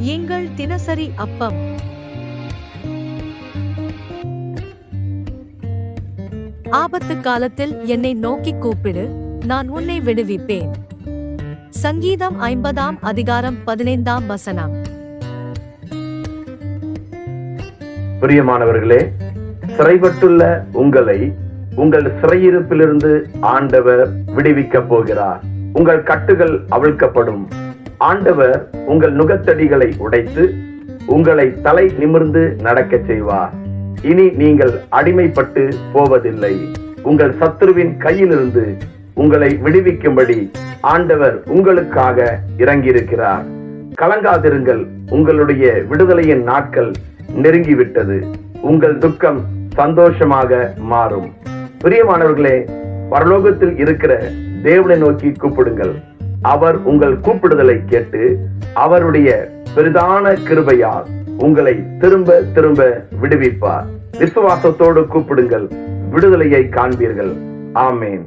எங்கள் தினசரி அப்பம். ஆபத்து காலத்தில் என்னை நோக்கி கூப்பிடு நான் உன்னை விடுவிப்பேன். சங்கீதம் ஐம்பதாம் அதிகாரம் பதினைந்தாம் வசனம். பிரியமானவர்களே சிறைப்பட்டுள்ள உங்களை உங்கள் சிறையிருப்பிலிருந்து ஆண்டவர் விடுவிக்கப் போகிறார். உங்கள் கட்டுகள் அவிழ்க்கப்படும். ஆண்டவர் உங்கள் நுகத்தடிகளை உடைத்து உங்களை தலை நிமிர்ந்து நடக்க செய்வார். இனி நீங்கள் அடிமைப்பட்டு போவதில்லை. உங்கள் சத்துருவின் கையிலிருந்து உங்களை விடுவிக்கும்படி ஆண்டவர் உங்களுக்காக இறங்கியிருக்கிறார். கலங்காதிருங்கள். உங்களுடைய விடுதலையின் நாட்கள் நெருங்கிவிட்டது. உங்கள் துக்கம் சந்தோஷமாக மாறும். பிரியமானவர்களே பரலோகத்தில் இருக்கிற தேவனை நோக்கி கூப்பிடுங்கள். அவர் உங்கள் கூப்பிடுதலை கேட்டு அவருடைய பெரிதான கிருபையால் உங்களை திரும்ப திரும்ப விடுவிப்பார். விசுவாசத்தோடு கூப்பிடுங்கள். விடுதலையை காண்பீர்கள். ஆமேன்.